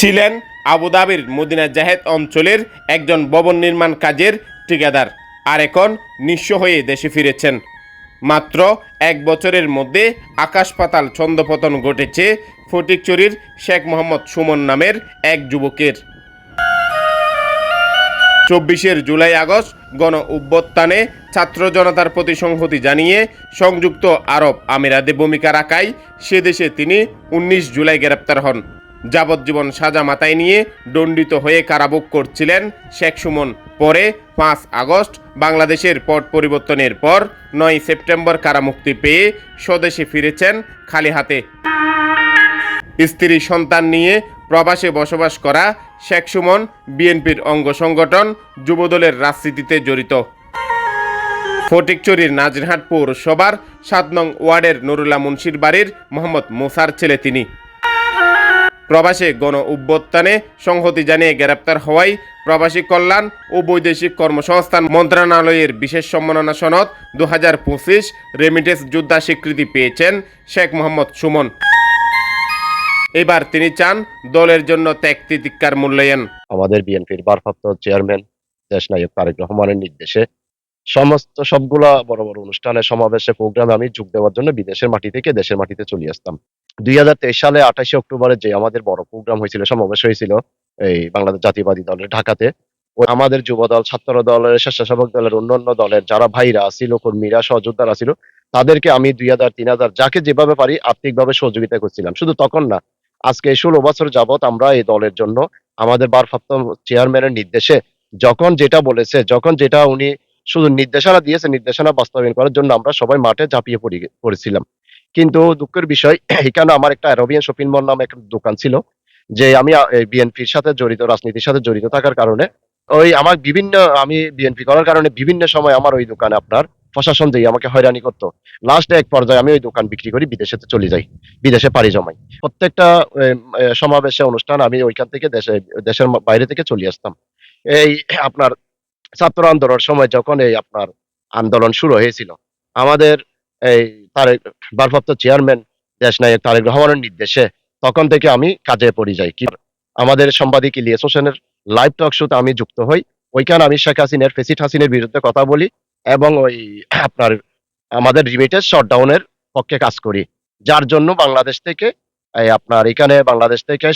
ছিলেন আবুধাবির মদিনা জাহেদ অঞ্চলের একজন ভবন নির্মাণ কাজের ঠিকাদার আর এখন নিঃস্ব হয়ে দেশে ফিরেছেন। মাত্র এক বছরের মধ্যে আকাশ পাতাল ছন্দপতন ঘটেছে ফটিকচুরির শেখ মোহাম্মদ সুমন নামের এক যুবকের। চব্বিশের জুলাই আগস্ট গণ অভ্যুত্থানে ছাত্র জনতার প্রতি সংহতি জানিয়ে সংযুক্ত আরব আমিরাতে ভূমিকা রাখায় সে দেশে তিনি উনিশ জুলাই গ্রেপ্তার হন। যাবজ্জীবন সাজা মাথায় নিয়ে দণ্ডিত হয়ে কারাভোগ করছিলেন শেখ সুমন। পরে পাঁচ আগস্ট বাংলাদেশের পট পরিবর্তনের পর নয় সেপ্টেম্বর কারামুক্তি পেয়ে স্বদেশে ফিরেছেন খালি হাতে স্ত্রী সন্তান নিয়ে প্রবাসে বসবাস করা শেখ সুমন বিএনপির অঙ্গ সংগঠন যুবদলের রাজনীতিতে জড়িত। ফটিকচুরির নাজিরহাট পৌরসভার সাত নং ওয়ার্ডের নুরুল্লাহ মুন্সির বাড়ির মোহাম্মদ মুসার ছেলে তিনি। প্রবাসে গণ উভ্যুত্থানে সংহতি জানিয়ে গ্রেপ্তার হওয়ায় প্রবাসী কল্যাণ ও বৈদেশিক কর্মসংস্থান মন্ত্রণালয়ের বিশেষ সম্মাননা সনদ দু হাজার পঁচিশ রেমিটেন্স যোদ্ধা স্বীকৃতি পেয়েছেন শেখ মোহাম্মদ সুমন। এবার তিনি চান দলের জন্য ত্যাগ তিতিক্ষার মূল্যায়ন। আমাদের বিএনপির ভারপ্রাপ্ত চেয়ারম্যান দেশ নায়ক তারেক রহমানের নির্দেশে সমস্ত সবগুলা বড় বড় অনুষ্ঠানে, সমাবেশে প্রোগ্রামে আমি যোগ দেওয়ার জন্য বিদেশের মাটি থেকে দেশের মাটিতে চলে আসতাম। দুই হাজার তেইশ সালে আঠাশে অক্টোবরে যে আমাদের বড় প্রোগ্রাম হয়েছিল, সমাবেশ হয়েছিল এই বাংলাদেশ জাতীয়বাদী দলের ঢাকাতে আমাদের যুব দল ছাত্র দলের, স্বেচ্ছাসেবক দলের, অন্যান্য দলের যারা ভাইরা ছিল, কর্মীরা, সহযোদ্ধারা ছিল, তাদেরকে আমি দুই হাজার তিন হাজার যাকে যেভাবে পারি আর্থিকভাবে সহযোগিতা করছিলাম। শুধু তখন না, আজকে ষোলো বছর যাবত আমরা এই দলের জন্য আমাদের ভারপ্রাপ্ত চেয়ারম্যানের নির্দেশে যখন যেটা বলেছে, যখন যেটা উনি শুধু নির্দেশনা দিয়েছে, নির্দেশনা বাস্তবায়ন করার জন্য আমরা সবাই মাঠে ঝাঁপিয়ে পড়ি, পড়েছিলাম। কিন্তু দুঃখের বিষয়, এখানে আমার একটা অ্যারোবিয়ান শপিং মল নামে একটা দোকান ছিল, যে আমি বিএনপির সাথে জড়িত, রাজনীতির সাথে জড়িত থাকার কারণে, ওই আমার বিভিন্ন, আমি বিএনপি করার কারণে বিভিন্ন সময় আমার ওই দোকানে আপনার প্রশাসন দিয়ে আমাকে হয়রানি করতো লাস্টে এক পর্যায়ে আমি ওই দোকান বিক্রি করি, বিদেশে চলে যাই, বিদেশে পাড়ি জমাই। প্রত্যেকটা সমাবেশে অনুষ্ঠান আমি ওইখান থেকে দেশে, দেশের বাইরে থেকে চলে আসতাম। এই আপনার ছাত্র আন্দোলনের সময় যখন এই আপনার আন্দোলন শুরু হয়েছিল, আমাদের এই তারেক, ভারপ্রাপ্ত চেয়ারম্যান দেশ নায়ক তারেক রহমানের নির্দেশে তখন থেকে আমি কাজে পড়ে যাই। কি আমাদের সাংবাদিক ইলিয়াস হোসেনের লাইভ টক শোতে আমি যুক্ত হই। ওইখানে আমি শেখ হাসিনের ফেসিট হাসিনের বিরুদ্ধে কথা বলি এবং ওই আপনার আমাদের রিমিটেড শটডাউনের পক্ষে কাজ করি। যার জন্য বাংলাদেশ থেকে আপনার এখানে বাংলাদেশ থেকে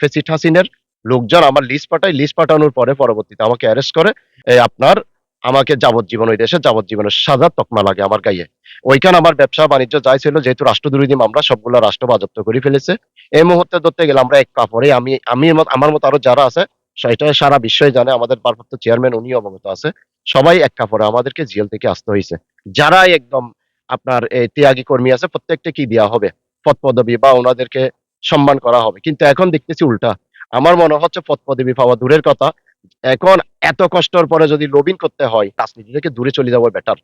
ফেসিট হাসিনের লোকজন আমার লিস্ট পাঠায়। লিস্ট পাঠানোর পরে পরবর্তীতে আমাকে অ্যারেস্ট করে। এই আপনার আমাকে যাবজ্জীবন, ওই দেশে যাবজ্জীবনের সাজা তকমা লাগে আমার গায়ে। ওইখানে আমার ব্যবসা বাণিজ্য যাই ছিল, যেহেতু রাষ্ট্রবিরোধী মামলা সবগুলো রাষ্ট্র বাজপ্ত করে ফেলেছে। এই মুহূর্তে ধরতে গেলে আমরা এক কাপড়ে আমি আমি আমার মতো আরও যারা আছে, সেটা সারা বিশ্বই জানে, আমাদের ভারপ্রাপ্ত চেয়ারম্যান উনি অবগত আছে, সবাই এক কাপড়ে আমাদেরকে জেল থেকে আসতে হয়েছে। যারাই একদম আপনার এই ত্যাগী কর্মী আছে প্রত্যেকটা কি দেওয়া হবে? পদ পদবি বা ওনাদেরকে সম্মান করা হবে। কিন্তু এখন দেখতেছি উল্টা। আমার মনে হচ্ছে পদ পদবি পাওয়া দূরের কথা। এখন এত কষ্টর পরে যদি লবিং করতে হয় রাজনীতি থেকে দূরে চলে যাব বেটার